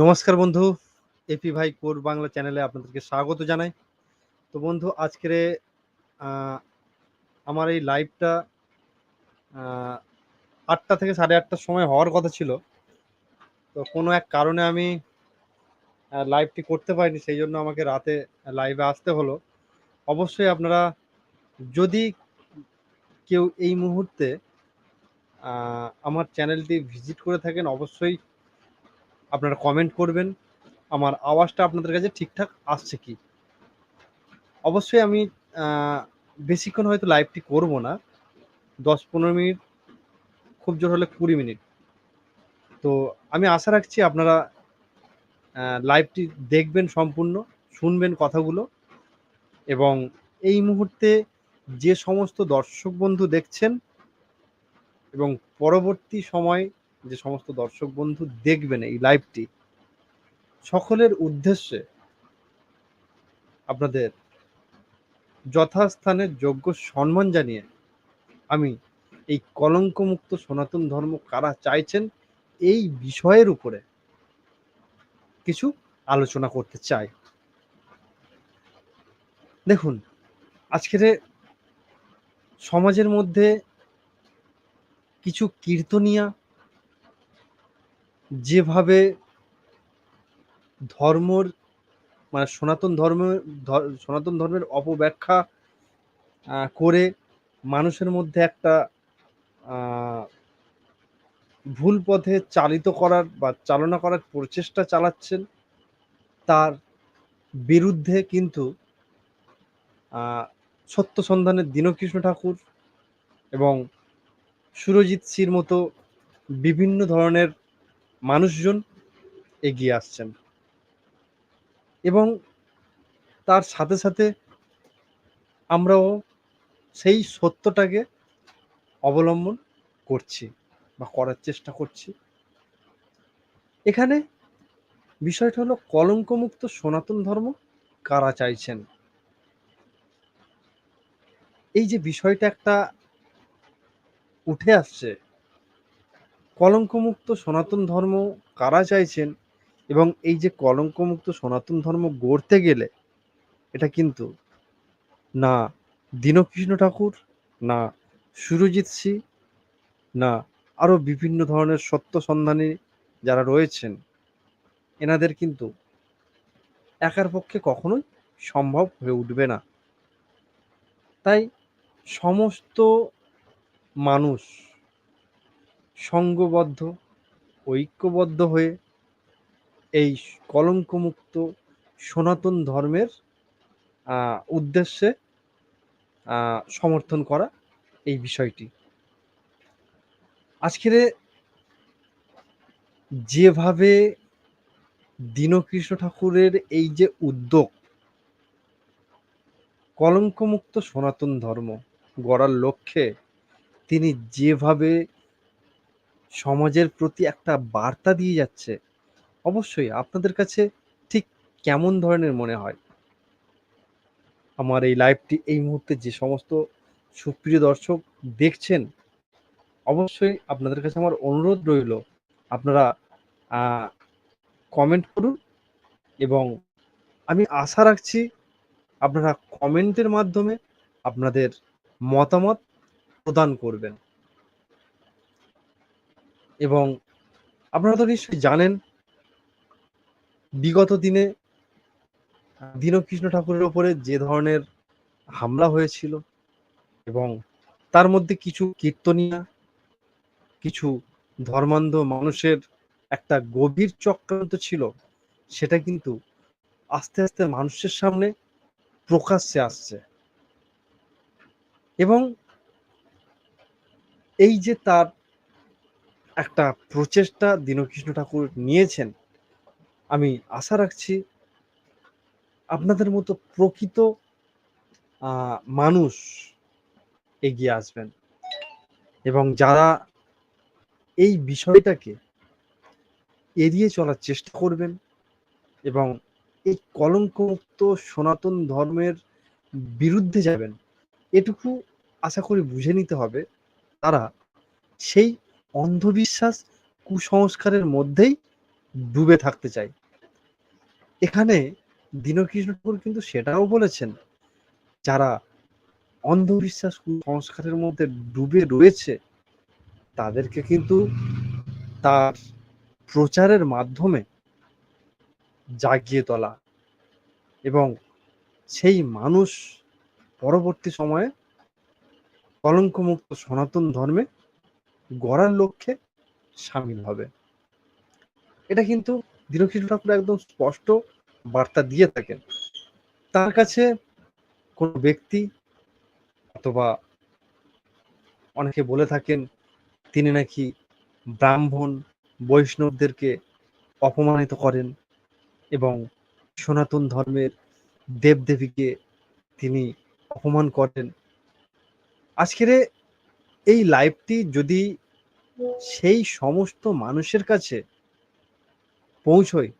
নমস্কার বন্ধু, এপি ভাই কোর বাংলা চ্যানেলে আপনাদেরকে স্বাগত জানাই। তো বন্ধু, আজকের আমার এই লাইভটা আটটা থেকে সাড়ে আটটার সময় হওয়ার কথা ছিল। তো কোনো এক কারণে আমি লাইভটি করতে পারিনি, সেই জন্য আমাকে রাতে লাইভে আসতে হলো। অবশ্যই আপনারা, যদি কেউ এই মুহূর্তে আমার চ্যানেলটি ভিজিট করে থাকেন, অবশ্যই আপনারা কমেন্ট করবেন, আমার আওয়াজটা আপনাদের কাছে ঠিকঠাক আসছে কি? অবশ্যই আমি বেশিক্ষণ হয়তো লাইভটি করব না। দশ পনেরো মিনিট, খুব জোর হলে কুড়ি মিনিট। তো আমি আশা রাখছি আপনারা লাইভটি দেখবেন সম্পূর্ণ, শুনবেন কথাগুলো। এবং এই মুহূর্তে যে সমস্ত দর্শক বন্ধু দেখছেন, এবং পরবর্তী সময় যে সমস্ত দর্শক বন্ধু দেখবেন এই লাইভটি সকলের উদ্দেশ্যে আপনাদের যথাস্থানের যোগ্য সম্মান জানিয়ে আমি এই কলঙ্কমুক্ত সনাতন ধর্ম কারা চাইছেন এই বিষয়ের উপরে কিছু আলোচনা করতে চাই। দেখুন, আজকের সমাজের মধ্যে কিছু কীর্তনিয়া যেভাবে ধর্মর মানে সনাতন ধর্ম সনাতন ধর্মের অপব্যাখ্যা করে মানুষের মধ্যে একটা ভুল পথে চালিত করার বা চালনা করার প্রচেষ্টা চালাচ্ছেন, তার বিরুদ্ধে কিন্তু সত্য সন্ধানের দীনকৃষ্ণ ঠাকুর এবং সুরজিৎ সির মতো বিভিন্ন ধরনের মানুষজন এগিয়ে আসছেন। এবং তার সাথে সাথে আমরাও সেই সত্যটাকে অবলম্বন করছি বা করার চেষ্টা করছি। এখানে বিষয়টা হলো কলঙ্কমুক্ত সনাতন ধর্ম কারা চাইছেন? এই যে বিষয়টা একটা উঠে আসছে কলঙ্কমুক্ত সনাতন ধর্ম কারা চাইছেন এবং এই যে কলঙ্কমুক্ত সনাতন ধর্ম গড়তে গেলে এটা কিন্তু না দীনকৃষ্ণ ঠাকুর, না সুরজিৎ সি, না আরও বিভিন্ন ধরনের সত্য সন্ধানী যারা রয়েছেন, এনাদের কিন্তু একার পক্ষে কখনোই সম্ভব হয়ে উঠবে না। তাই সমস্ত মানুষ সঙ্গবদ্ধ, ঐক্যবদ্ধ হয়ে এই কলঙ্কমুক্ত সনাতন ধর্মের উদ্দেশ্যে সমর্থন করা এই বিষয়টি। আজকের যেভাবে দীনকৃষ্ণ ঠাকুরের এই যে উদ্যোগ, কলঙ্কমুক্ত সনাতন ধর্ম গড়ার লক্ষ্যে তিনি যেভাবে সমাজের প্রতি একটা বার্তা দিয়ে যাচ্ছে, অবশ্যই আপনাদের কাছে ঠিক কেমন ধরনের মনে হয়? আমার এই লাইভটি এই মুহূর্তে যে সমস্ত সুপ্রিয় দর্শক দেখছেন, অবশ্যই আপনাদের কাছে আমার অনুরোধ রইল, আপনারা কমেন্ট করুন এবং আমি আশা রাখছি আপনারা কমেন্টের মাধ্যমে আপনাদের মতামত প্রদান করবেন। এবং আপনারা তো নিশ্চয়ই জানেন, বিগত দিনে দীনকৃষ্ণ ঠাকুরের ওপরে যে ধরনের হামলা হয়েছিল এবং তার মধ্যে কিছু কীর্তনিয়া, কিছু ধর্মান্ধ মানুষের একটা গভীর চক্রান্ত ছিল, সেটা কিন্তু আস্তে আস্তে মানুষের সামনে প্রকাশ্যে আসছে। এবং এই যে তার একটা প্রচেষ্টা দীনকৃষ্ণ ঠাকুর নিয়েছেন। আমি আশা রাখছি আপনাদের মতো প্রকৃত মানুষ এগিয়ে আসবেন। এবং যারা এই বিষয়টাকে এড়িয়ে চলার চেষ্টা করবেন এবং এই কলঙ্কমুক্ত সনাতন ধর্মের বিরুদ্ধে যাবেন, এটুকু আশা করি বুঝে নিতে হবে। তারা সেই অন্ধবিশ্বাস কুসংস্কারের মধ্যেই ডুবে থাকতে চাই। এখানে দীনকৃষ্ণ ঠাকুর কিন্তু সেটাও বলেছেন, যারা অন্ধবিশ্বাস কুসংস্কারের মধ্যে ডুবে রয়েছে, তাদেরকে কিন্তু তার প্রচারের মাধ্যমে জাগিয়ে তোলা। এবং সেই মানুষ পরবর্তী সময়ে কলঙ্কমুক্ত সনাতন ধর্মে গড়ার লক্ষ্যে সামিল হবে। এটা কিন্তু দীনকৃষ্ণ ঠাকুর একদম স্পষ্ট বার্তা দিয়ে থাকেন। তার কাছে কোনো ব্যক্তি অথবা অনেকে বলে থাকেন, তিনি নাকি ব্রাহ্মণ বৈষ্ণবদেরকে অপমানিত করেন এবং সনাতন ধর্মের দেবদেবীকে তিনি অপমান করেন। আজকের এই লাইভটি যদি সেই সমস্ত মানুষের কাছে পৌঁছয়,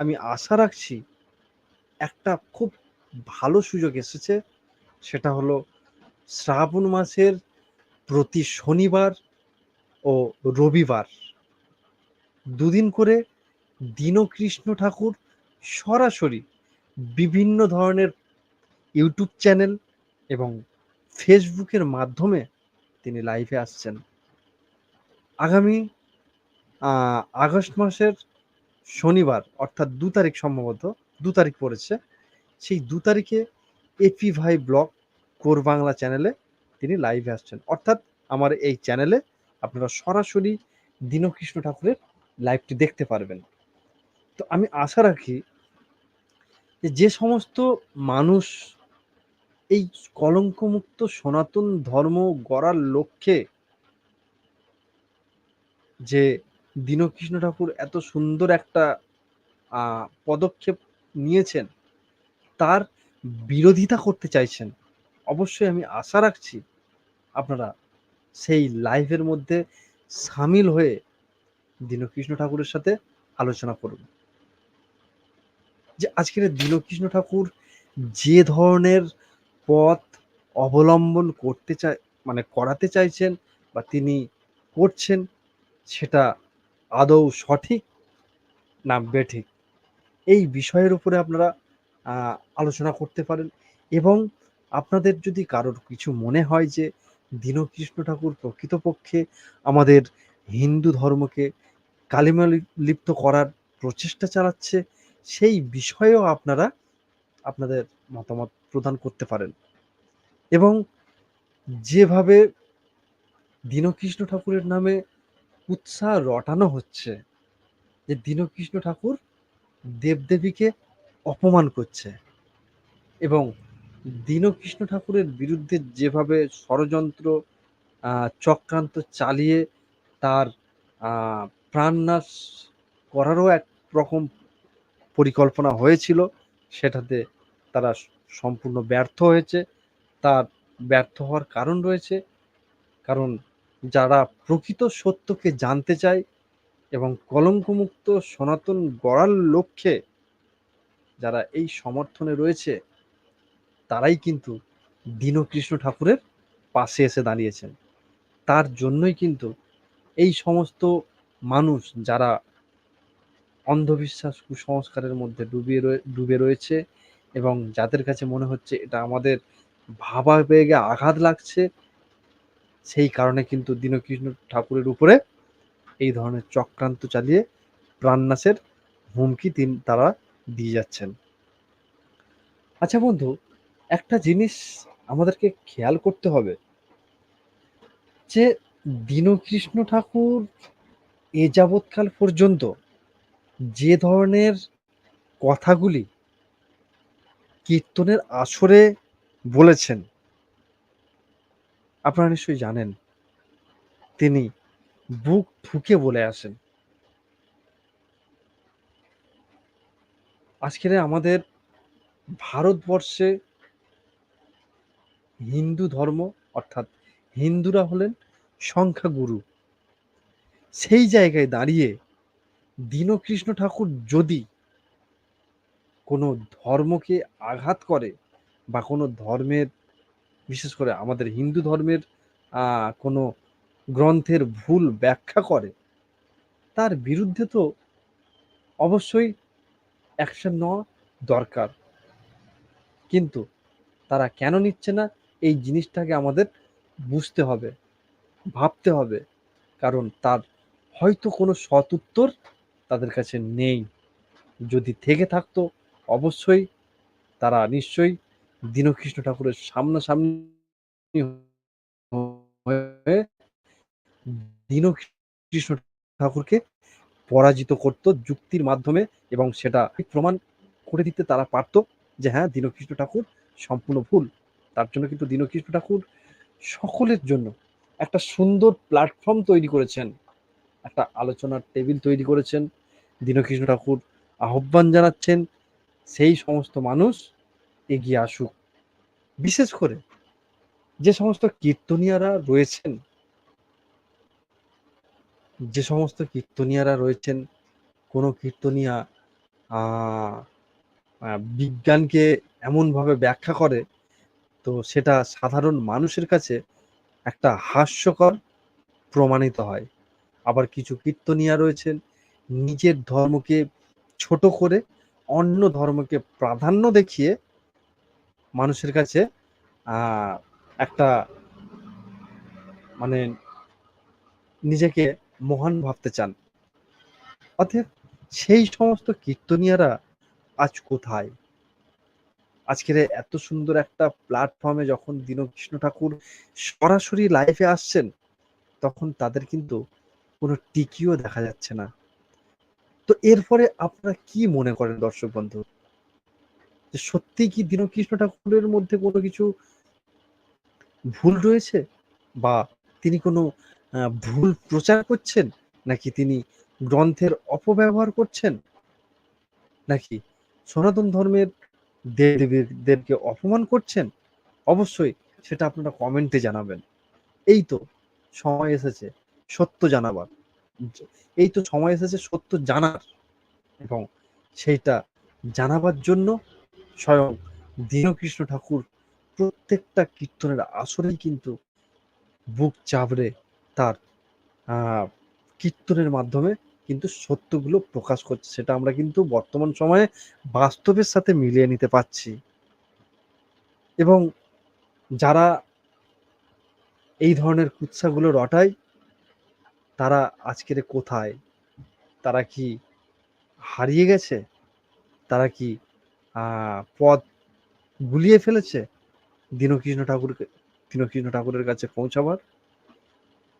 আমি আশা রাখছি একটা খুব ভালো সুযোগ এসেছে। সেটা হলো শ্রাবণ মাসের প্রতি শনিবার ও রবিবার। দুদিন করে দীনকৃষ্ণ ঠাকুর সরাসরি বিভিন্ন ধরনের ইউটিউব চ্যানেল এবং ফেসবুকের মাধ্যমে তিনি লাইভে আসছেন। আগামী আগস্ট মাসের শনিবার, অর্থাৎ দু তারিখ সম্ভবত, দু তারিখ পড়েছে, সেই দু তারিখে এপি ভাই ব্লগ, কোর বাংলা চ্যানেলে তিনি লাইভে আসছেন। অর্থাৎ আমার এই চ্যানেলে আপনারা সরাসরি দীনকৃষ্ণ ঠাকুরের লাইভটি দেখতে পারবেন। তো আমি আশা রাখি যে যে সমস্ত মানুষ এই কলঙ্কমুক্ত সনাতন ধর্ম গড়ার লক্ষ্যে যে দীনকৃষ্ণ ঠাকুর এত সুন্দর একটা পদক্ষেপ নিয়েছেন, তার বিরোধিতা করতে চাইছেন, অবশ্যই আমি আশা রাখছি আপনারা সেই লাইভের মধ্যে সামিল হয়ে দীনকৃষ্ণ ঠাকুরের সাথে আলোচনা করুন। যে আজকের দীনকৃষ্ণ ঠাকুর যে ধরনের পথ অবলম্বন করতে চায় মানে করাতে চাইছেন বা তিনি করছেন সেটা আদৌ সঠিক না বেঠিক? এই বিষয়ের উপরে আপনারা আলোচনা করতে পারেন এবং আপনাদের যদি কারোর কিছু মনে হয় যে দীনকৃষ্ণ ঠাকুর প্রকৃতপক্ষে আমাদের হিন্দু ধর্মকে কালিমা লিপ্ত করার প্রচেষ্টা চালাচ্ছে, সেই বিষয়েও আপনারা, আপনাদের মতামত প্রদান করতে পারেন। এবং যেভাবে দীনকৃষ্ণ ঠাকুরের নামে উৎসাহ রটানো হচ্ছে, যে দীনকৃষ্ণ ঠাকুর দেবদেবীকে অপমান করছে এবং দীনকৃষ্ণ ঠাকুরের বিরুদ্ধে যেভাবে ষড়যন্ত্র চক্রান্ত চালিয়ে তার প্রাণনাশ করারও এক রকম পরিকল্পনা হয়েছিল, সেটাতে তারা সম্পূর্ণ ব্যর্থ হয়েছে। তার ব্যর্থ হওয়ার কারণ রয়েছে। কারণ যারা প্রকৃত সত্যকে জানতে চায় এবং কলঙ্কমুক্ত সনাতন গড়ার লক্ষ্যে যারা এই সমর্থনে রয়েছে, তারাই কিন্তু দীনকৃষ্ণ ঠাকুরের পাশে এসে দাঁড়িয়েছেন। তার জন্যই কিন্তু এই সমস্ত মানুষ যারা অন্ধবিশ্বাস কুসংস্কারের মধ্যে ডুবিয়ে ডুবে রয়েছে এবং যাদের কাছে মনে হচ্ছে এটা আমাদের ভাবাবেগে আঘাত লাগছে, সেই কারণে কিন্তু দীনকৃষ্ণ ঠাকুরের উপরে এই ধরনের চক্রান্ত চালিয়ে প্রাণনাশের হুমকি তিন তারা দিয়ে যাচ্ছেন। আচ্ছা বন্ধু, একটা জিনিস আমাদেরকে খেয়াল করতে হবে যে দীনকৃষ্ণ ঠাকুর এ যাবৎকাল পর্যন্ত যে ধরনের কথাগুলি কীর্তনের আসরে বলেছেন। আপনারা নিশ্চয়ই জানেন, তিনি বুক ঠুকে বলে আসেন। আজকের আমাদের ভারতবর্ষে হিন্দু ধর্ম, অর্থাৎ হিন্দুরা হলেন সংখ্যাগুরু। সেই জায়গায় দাঁড়িয়ে দীনকৃষ্ণ ঠাকুর যদি কোনো ধর্মকে আঘাত করে বা কোনো ধর্মের, বিশেষ করে আমাদের হিন্দু ধর্মের কোনো গ্রন্থের ভুল ব্যাখ্যা করে, তার বিরুদ্ধে তো অবশ্যই অ্যাকশন নেওয়া দরকার। কিন্তু তারা কেন নিচ্ছে না? এই জিনিসটাকে আমাদের বুঝতে হবে, ভাবতে হবে। কারণ তার হয়তো কোনো সৎ উত্তর তাদের কাছে নেই। যদি থেকে থাকতো অবশ্যই তারা নিশ্চয়ই দীনকৃষ্ণ ঠাকুরের সামনাসামনি দীনকৃষ্ণ ঠাকুরকে পরাজিত করত যুক্তির মাধ্যমে এবং সেটা প্রমাণ করে দিতে তারা পারত যে হ্যাঁ দীনকৃষ্ণ ঠাকুর সম্পূর্ণ ভুল। তার জন্য কিন্তু দীনকৃষ্ণ ঠাকুর সকলের জন্য একটা সুন্দর প্ল্যাটফর্ম তৈরি করেছেন। একটা আলোচনার টেবিল তৈরি করেছেন। দীনকৃষ্ণ ঠাকুর আহ্বান জানাচ্ছেন। সেই সমস্ত মানুষ এগিয়ে আসুক। বিশেষ করে যে সমস্ত কীর্তনিয়ারা রয়েছেন, যে সমস্ত কীর্তনিয়ারা রয়েছেন, কোনো কীর্তনিয়া বিজ্ঞানকে এমনভাবে ব্যাখ্যা করে, তো সেটা সাধারণ মানুষের কাছে একটা হাস্যকর প্রমাণিত হয়। আবার কিছু কীর্তনিয়া রয়েছেন, নিজের ধর্মকে ছোট করে অন্য ধর্মকে প্রাধান্য দেখিয়ে মানুষের কাছে একটা মানে নিজেকে মহান ভাবতে চান। অতএব সেই সমস্ত কীর্তনিয়ারা আজ কোথায়? আজকের এত সুন্দর একটা প্ল্যাটফর্মে যখন দীনকৃষ্ণ ঠাকুর সরাসরি লাইফে আসছেন, তখন তাদের কিন্তু কোনো টিকিও দেখা যাচ্ছে না। তো এরপরে আপনারা কি মনে করেন দর্শক বন্ধু? যে সত্যি কি দীনকৃষ্ণ ঠাকুরের মধ্যে কোনো কিছু ভুল রয়েছে? বা তিনি কোনো ভুল প্রচার করছেন? নাকি তিনি গ্রন্থের অপব্যবহার করছেন? নাকি সনাতন ধর্মের দেবদেবীদেরকে অপমান করছেন? অবশ্যই সেটা আপনারা কমেন্টে জানাবেন। এই তো, সময় এসেছে। সত্য জানাবার। এই তো সময় এসেছে সত্য জানার এবং সেইটা জানাবার জন্য স্বয়ং দীনকৃষ্ণ ঠাকুর প্রত্যেকটা কীর্তনের আসরেই কিন্তু বুক চাবড়ে তার কীর্তনের মাধ্যমে কিন্তু সত্যগুলো প্রকাশ করছে। সেটা আমরা কিন্তু বর্তমান সময়ে বাস্তবের সাথে মিলিয়ে নিতে পারছি। এবং যারা এই ধরনের কুৎসাগুলো রটায় তারা আজকের কোথায়? তারা কি হারিয়ে গেছে? তারা কি পথ গুলিয়ে ফেলেছে? দীনকৃষ্ণ ঠাকুরকে, দীনকৃষ্ণ ঠাকুরের কাছে পৌঁছাবার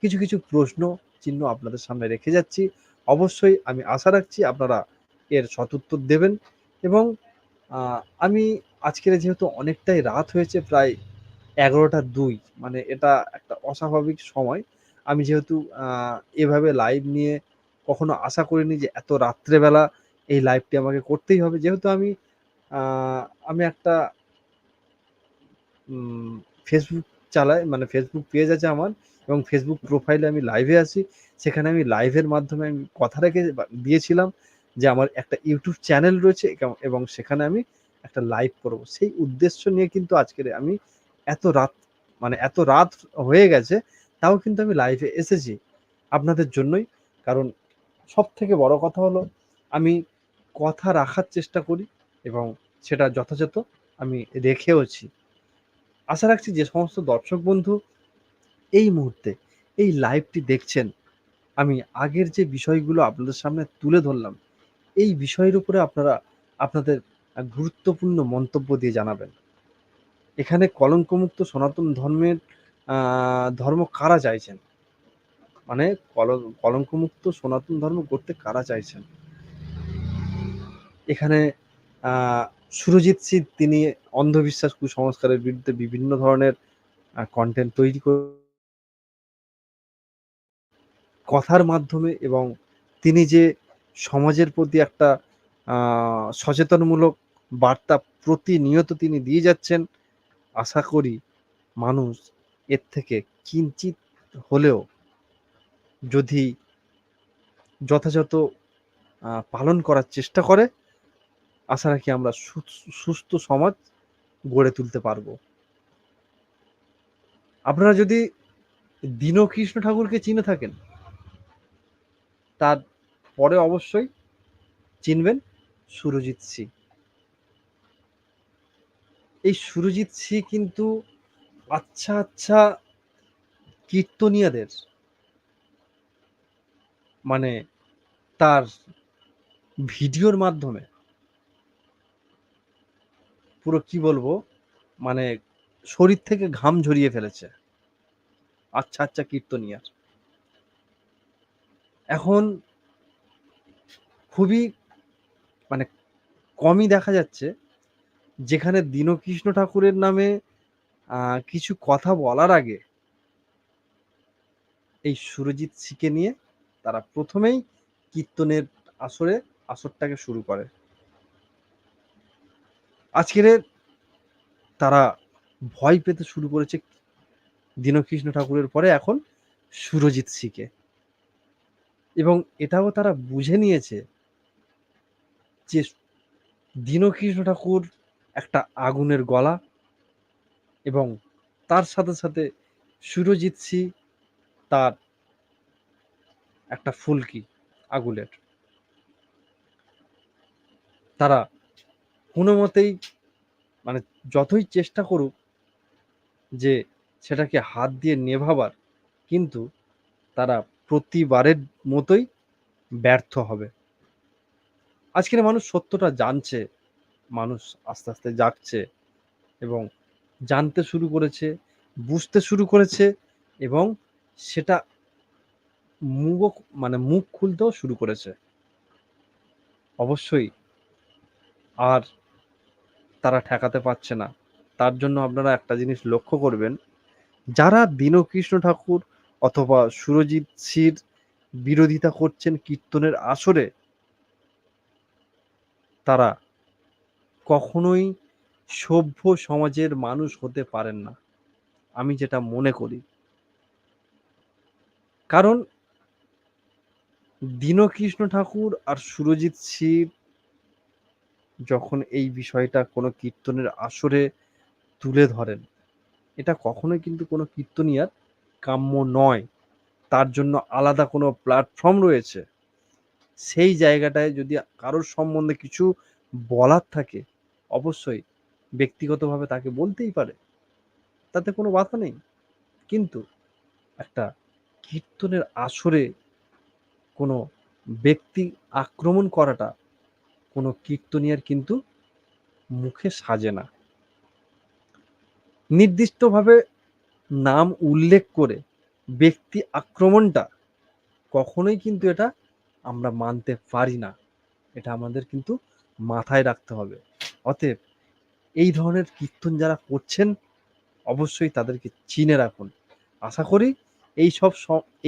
কিছু কিছু প্রশ্ন, চিহ্ন আপনাদের সামনে রেখে যাচ্ছি। অবশ্যই আমি আশা রাখছি আপনারা এর সতুত্তর দেবেন এবং আমি আজকের যেহেতু অনেকটাই রাত হয়েছে, প্রায় এগারোটা দুই মানে এটা একটা অস্বাভাবিক সময়। আমি যেহেতু এভাবে লাইভ নিয়ে কখনো আশা করিনি যে এত রাত্রেবেলা এই লাইভটি আমাকে করতেই হবে। যেহেতু আমি আমি একটা ফেসবুক চালাই মানে ফেসবুক পেজ আছে আমার এবং ফেসবুক প্রোফাইলে আমি লাইভে আছি। সেখানে আমি লাইভের মাধ্যমে আমি কথা রেখে দিয়েছিলাম যে আমার একটা ইউটিউব চ্যানেল রয়েছে এবং সেখানে আমি একটা লাইভ করব। সেই উদ্দেশ্য নিয়ে কিন্তু আজকের আমি এত রাত মানে এত রাত হয়ে গেছে তাও কিন্তু আমি লাইভে এসেছি আপনাদের জন্যই। কারণ সব থেকে বড় কথা হলো, আমি কথা রাখার চেষ্টা করি এবং সেটা যথাযথ আমি রেখেওছি। আশা রাখছি যে সমস্ত দর্শক বন্ধু এই মুহূর্তে, এই লাইভটি দেখছেন, আমি আগের যে বিষয়গুলো আপনাদের সামনে তুলে ধরলাম, এই বিষয়ের উপরে আপনারা আপনাদের গুরুত্বপূর্ণ মন্তব্য দিয়ে জানাবেন। এখানে কলঙ্কমুক্ত সনাতন ধর্মের ধর্ম কারা চাইছেন? মানে কলঙ্কমুক্ত সনাতন ধর্ম করতে কারা চাইছেন? এখানে সুরজিৎ সিং তিনি অন্ধবিশ্বাস কুসংস্কারের বিরুদ্ধে বিভিন্ন ধরনের কন্টেন্ট তৈরি করে, কথার মাধ্যমে এবং তিনি যে সমাজের প্রতি একটা সচেতনমূলক বার্তা প্রতিনিয়ত তিনি দিয়ে যাচ্ছেন, আশা করি মানুষ এর থেকে কিঞ্চিত হলেও যদি যথাযথ পালন করার চেষ্টা করে, আশা রাখি আমরা সুস্থ সমাজ গড়ে তুলতে পারব। আপনারা যদি দীনকৃষ্ণ ঠাকুরকে চিনে থাকেন, তার পরে অবশ্যই চিনবেন সুরজিৎ সিং। এই সুরজিৎ সিং কিন্তু আচ্ছা আচ্ছা। কীর্তনিয়াদের। মানে তার ভিডিওর মাধ্যমে। পুরো কি বলব? মানে শরীর থেকে ঘাম ঝরিয়ে ফেলেছে। আচ্ছা আচ্ছা কীর্তনিয়ার। এখন খুবই মানে কমই দেখা যাচ্ছে। যেখানে দীনকৃষ্ণ ঠাকুরের নামে কিছু কথা বলার আগে এই সুরজিৎ সিকে নিয়ে তারা প্রথমেই কীর্তনের আসরে, আসরটাকে শুরু করে। আজকের তারা ভয় পেতে শুরু করেছে দীনকৃষ্ণ ঠাকুরের পরে এখন সুরজিৎ সিকে। এবং এটাও তারা বুঝে নিয়েছে যে দীনকৃষ্ণ ঠাকুর একটা আগুনের গলা এবং তার সাথে সাথে সুরজিৎ সি তার একটা ফুলকি আগুলের। তারা কোনো মতেই মানে যতই চেষ্টা করুক যে সেটাকে হাত দিয়ে নেভাবার, কিন্তু তারা প্রতিবারের মতোই ব্যর্থ হবে। আজকের মানুষ সত্যটা জানছে, মানুষ আস্তে আস্তে জাগছে এবং জানতে শুরু করেছে, বুঝতে শুরু করেছে এবং সেটা মুখ মানে মুখ খুলতেও শুরু করেছে। অবশ্যই আর তারা ঠেকাতে পারছে না। তার জন্য আপনারা একটা জিনিস লক্ষ্য করবেন, যারা দীনকৃষ্ণ ঠাকুর অথবা সুরজিৎ সির বিরোধিতা করছেন কীর্তনের আসরে, তারা কখনোই সভ্য সমাজের মানুষ হতে পারেন না, আমি যেটা মনে করি। কারণ দীনকৃষ্ণ ঠাকুর আর সুরজিৎ সির যখন এই বিষয়টা কোনো কীর্তনের আসরে তুলে ধরেন, এটা কখনোই কিন্তু কোনো কীর্তনিয়ার কাম্য নয়। তার জন্য আলাদা কোনো প্ল্যাটফর্ম রয়েছে। সেই জায়গাটায় যদি কারোর সম্বন্ধে কিছু বলার থাকে, অবশ্যই ব্যক্তিগতভাবে তাকে বলতেই পারে। তাতে কোনো বাধা নেই। কিন্তু একটা কীর্তনের আসরে কোনো ব্যক্তি আক্রমণ করাটা কোনো কীর্তনিয়ার কিন্তু মুখে সাজে না। নির্দিষ্টভাবে নাম উল্লেখ করে ব্যক্তি আক্রমণটা কখনোই কিন্তু এটা আমরা মানতে পারি না। এটা আমাদের কিন্তু মাথায় রাখতে হবে। অতএব এই ধরনের কীর্তন যারা করছেন, অবশ্যই তাদেরকে চিনে রাখুন। আশা করি এই সব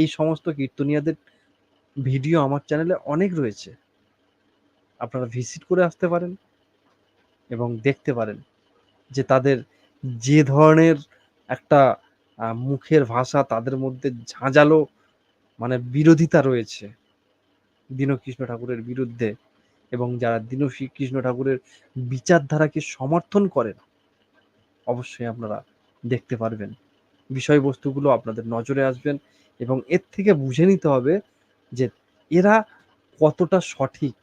এই সমস্ত কীর্তনিয়াদের ভিডিও আমার চ্যানেলে অনেক রয়েছে। আপনারা ভিজিট করে আসতে পারেন এবং দেখতে পারেন যে তাদের যে ধরনের একটা মুখের ভাষা তাদের মধ্যে ঝাঁঝালো মানে বিরোধিতা রয়েছে। দীনকৃষ্ণ ঠাকুরের বিরুদ্ধে এবং যারা দীনকৃষ্ণ ঠাকুরের বিচারধারাকে সমর্থন করেন অবশ্যই আপনারা দেখতে পারবেন। বিষয়বস্তুগুলো আপনাদের নজরে আসবেন এবং এর থেকে বুঝে নিতে হবে যে এরা কতটা সঠিক।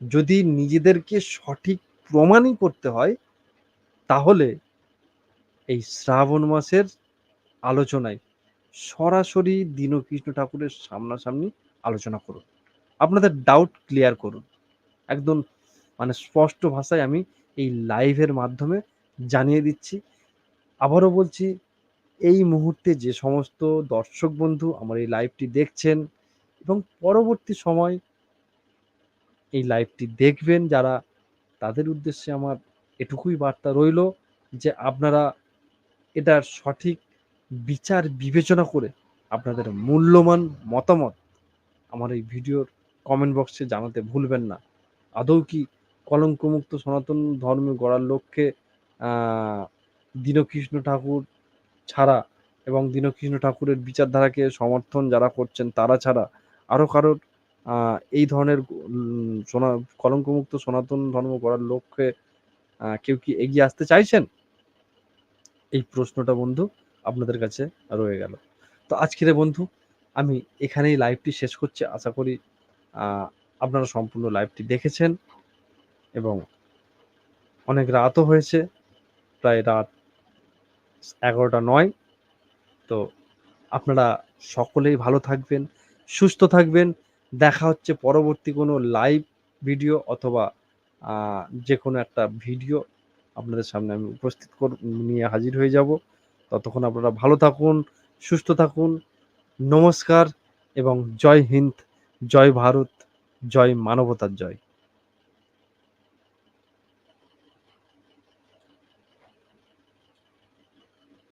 যদি নিজেদেরকে সঠিক প্রমাণই করতে হয়, তাহলে এই শ্রাবণ মাসের আলোচনায় সরাসরি দীনকৃষ্ণ ঠাকুরের সামনাসামনি আলোচনা করুন। আপনাদের ডাউট ক্লিয়ার করুন। একদম মানে স্পষ্ট ভাষায় আমি এই লাইভের মাধ্যমে জানিয়ে দিচ্ছি। আবারও বলছি, এই মুহূর্তে যে সমস্ত দর্শক বন্ধু আমার এই লাইভটি দেখছেন এবং পরবর্তী সময় এই লাইভটি দেখবেন যারা, তাদের উদ্দেশ্যে আমার এটুকুই বার্তা রইল যে আপনারা এটার সঠিক বিচার বিবেচনা করে আপনাদের মূল্যবান মতামত আমার এই ভিডিওর কমেন্ট বক্সে জানাতে ভুলবেন না। আদৌ কি কলঙ্কমুক্ত সনাতন ধর্ম গড়ার লক্ষ্যে দীনকৃষ্ণ ঠাকুর ছাড়া এবং দীনকৃষ্ণ ঠাকুরের বিচারধারাকে সমর্থন যারা করছেন তারা ছাড়া আরও কারোর এই ধরনের সোনা, কলঙ্কমুক্ত সনাতন ধর্ম গড়ার লক্ষ্যে কেউ কি এগিয়ে আসতে চাইছেন? এই প্রশ্নটা বন্ধু আপনাদের কাছে রয়ে গেল। তো আজকের বন্ধু, আমি এখানেই লাইভটি শেষ করছি। আশা করি আপনারা সম্পূর্ণ লাইভটি দেখেছেন এবং অনেক রাতও হয়েছে, প্রায় রাত এগারোটা নয়। তো আপনারা সকলেই ভালো থাকবেন, সুস্থ থাকবেন। দেখা হচ্ছে পরবর্তী কোনো লাইভ ভিডিও অথবা যে কোনো একটা ভিডিও আপনাদের সামনে আমি উপস্থিত নিয়ে হাজির হয়ে যাব। ততক্ষণ আপনারা ভালো থাকুন, সুস্থ থাকুন। নমস্কার এবং জয় হিন্দ, জয় ভারত। জয় মানবতার জয়।